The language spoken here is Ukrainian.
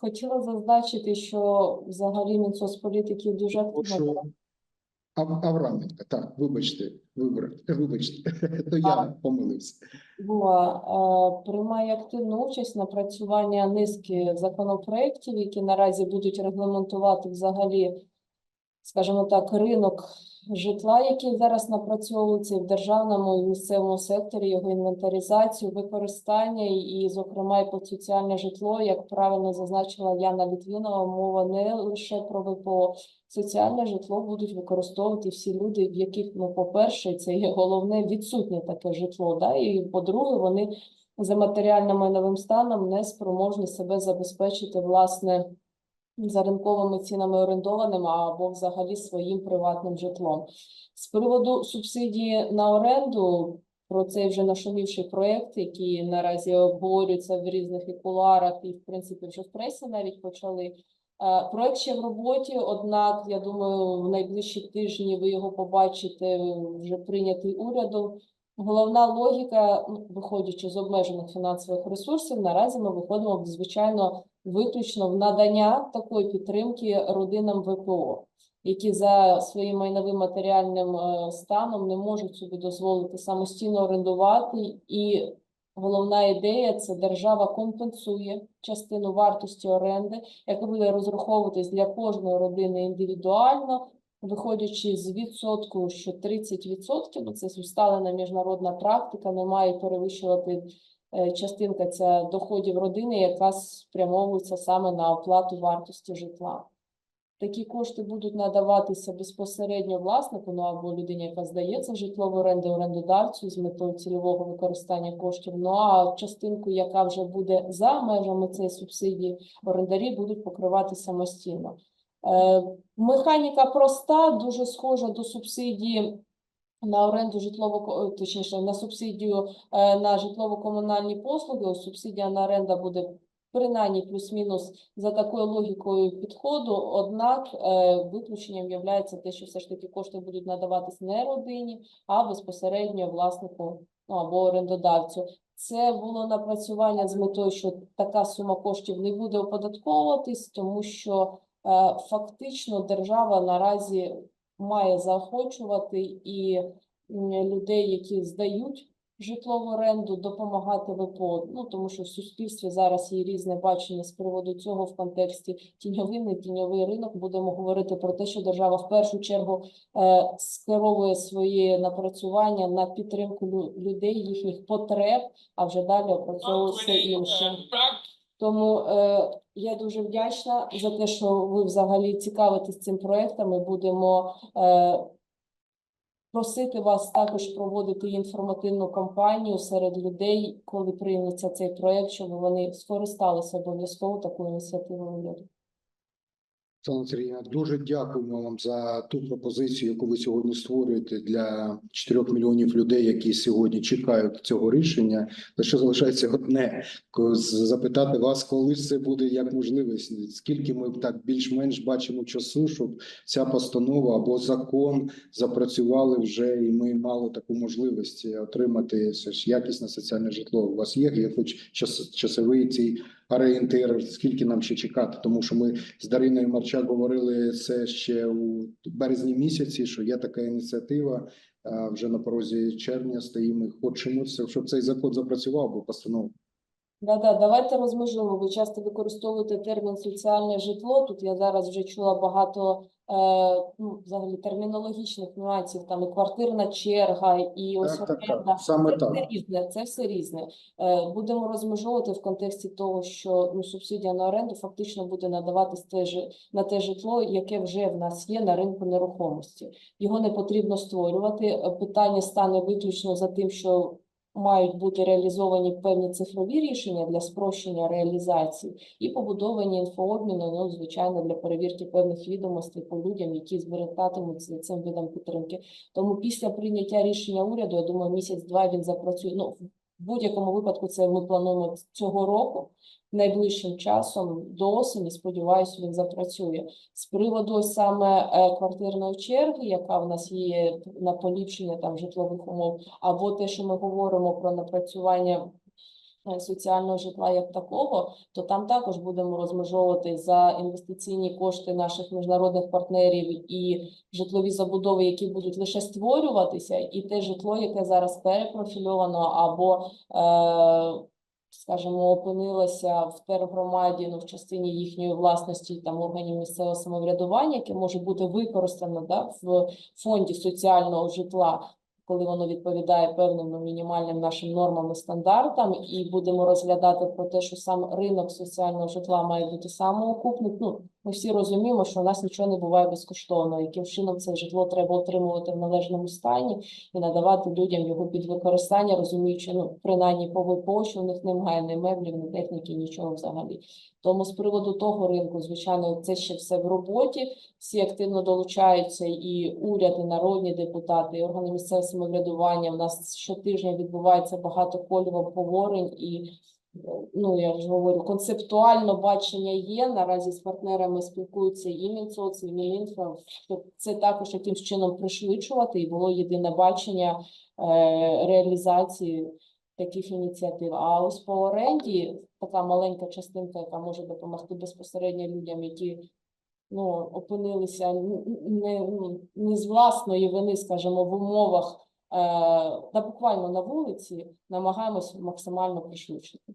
Хотіла зазначити, що взагалі Мінсоцполітики дуже активно Ав- Авраменко, так, вибачте, вибор, вибачте, то я помилився. була, приймає активну участь на напрацювання низки законопроєктів, які наразі будуть регламентувати взагалі, скажімо так, ринок житла, який зараз напрацьовується в державному і місцевому секторі, його інвентаризацію, використання і, зокрема, і по соціальне житло, як правильно зазначила Яна Літвінова, мова не лише про ВПО. Соціальне житло будуть використовувати всі люди, в яких, ну, по-перше, це є головне відсутнє таке житло, да, і по-друге, вони за матеріально-майновим станом не спроможні себе забезпечити, власне, за ринковими цінами орендованим або взагалі своїм приватним житлом. З приводу субсидії на оренду, про цей вже нашумівший проєкт, який наразі обговорюється в різних і кулуарах, і в принципі вже в пресі навіть почали. Е, Проект ще в роботі, однак, я думаю, в найближчі тижні ви його побачите вже прийнятий урядом. Головна логіка, ну, виходячи з обмежених фінансових ресурсів, наразі ми виходимо звичайно виключно в надання такої підтримки родинам ВПО, які за своїм майновим матеріальним е, станом не можуть собі дозволити самостійно орендувати. І головна ідея це держава компенсує частину вартості оренди, яка буде розраховуватись для кожної родини індивідуально. Виходячи з відсотку, що 30%, бо це усталена міжнародна практика, не має перевищувати е, частинка ця доходів родини, яка спрямовується саме на оплату вартості житла. Такі кошти будуть надаватися безпосередньо власнику, ну або людині, яка здається житло в оренду орендодавцю з метою цільового використання коштів. Ну а частинку, яка вже буде за межами цієї субсидії, орендарі будуть покривати самостійно. Е, Механіка проста, дуже схожа до субсидії на оренду житлово, точніше, на субсидію е, на житлово-комунальні послуги. Субсидія на оренда буде принаймні плюс-мінус за такою логікою підходу. Однак е, виключенням є те, що все ж таки кошти будуть надаватись не родині, а безпосередньо власнику ну, або орендодавцю. Це було напрацювання з метою, що така сума коштів не буде оподатковуватись, тому що е, фактично держава наразі має заохочувати і людей, які здають житло в оренду, допомагати ВПО. Ну тому що в суспільстві зараз є різне бачення з приводу цього в контексті тіньовий, не тіньовий ринок. Будемо говорити про те, що держава в першу чергу е, скеровує свої напрацювання на підтримку лю- людей, їхніх потреб, а вже далі опрацьовує все інше. Тому е, я дуже вдячна за те, що ви взагалі цікавитесь цим проектом. Ми будемо е, просити вас також проводити інформативну кампанію серед людей, коли прийметься цей проект, щоб вони скористалися обов'язково такою ініціативою Сергійовна, дуже дякуємо вам за ту пропозицію, яку ви сьогодні створюєте для 4 мільйонів людей, які сьогодні чекають цього рішення. Лише залишається одне запитати вас, коли це буде як можливість. Скільки ми так більш-менш бачимо часу, щоб ця постанова або закон запрацювали вже, і ми мали таку можливість отримати якісне соціальне житло. У вас є, є хоч час, часовий цей орієнтир, скільки нам ще чекати, тому що ми з Дариною Марчак говорили це ще у березні місяці, що є така ініціатива. Вже на порозі червня стоїмо. Хочемо це, щоб цей закон запрацював, бо постанова. Да-да, давайте розмежуємо. Ви часто використовуєте термін соціальне житло. Тут я зараз вже чула багато е, ну, взагалі термінологічних нюансів, там і квартирна черга, і ось Так, так, так, саме це так. все різне, це все різне. Е, будемо розмежовувати в контексті того, що ну, субсидія на оренду фактично буде надаватись те ж, на те житло, яке вже в нас є на ринку нерухомості. Його не потрібно створювати. Е, Питання стане виключно за тим, що мають бути реалізовані певні цифрові рішення для спрощення реалізації і побудовані інфообміну, ну, звичайно, для перевірки певних відомостей по людям, які звертатимуться цим видом підтримки. Тому після прийняття рішення уряду, я думаю, місяць-два він запрацює. Ну, в будь-якому випадку це ми плануємо цього року. Найближчим часом до осені, сподіваюся, він запрацює. З приводу саме е, квартирної черги, яка в нас є на поліпшення там житлових умов, або те, що ми говоримо про напрацювання соціального житла як такого, то там також будемо розмежовувати за інвестиційні кошти наших міжнародних партнерів і житлові забудови, які будуть лише створюватися, і те житло, яке зараз перепрофільовано або, е, скажімо, опинилося в тергромаді, ну, в частині їхньої власності там органів місцевого самоврядування, яке може бути використано да, в фонді соціального житла коли воно відповідає певним ну, мінімальним нашим нормам і стандартам, і будемо розглядати про те, що сам ринок соціального житла має бути самоокупним. Ну, ми всі розуміємо, що у нас нічого не буває безкоштовно, яким чином це житло треба отримувати в належному стані і надавати людям його під використання, розуміючи, ну, принаймні по ВПО, що в них немає ні меблів, ні техніки, нічого взагалі. Тому з приводу того ринку, звичайно, це ще все в роботі. Всі активно долучаються, і уряд, і народні депутати, і органи місцевого самоврядування. У нас щотижня відбувається багато колів обговорень і. Ну, я вже говорю, концептуально бачення є. Наразі з партнерами спілкуються і Мінсоц, і Мінінфра, щоб це також якимсь чином пришвидшувати, і було єдине бачення е, реалізації таких ініціатив. А ось по оренді така маленька частинка, яка може допомогти безпосередньо людям, які ну, опинилися не, ну, не з власної вини, скажімо, в умовах буквально на вулиці, намагаємось максимально пришвидшити.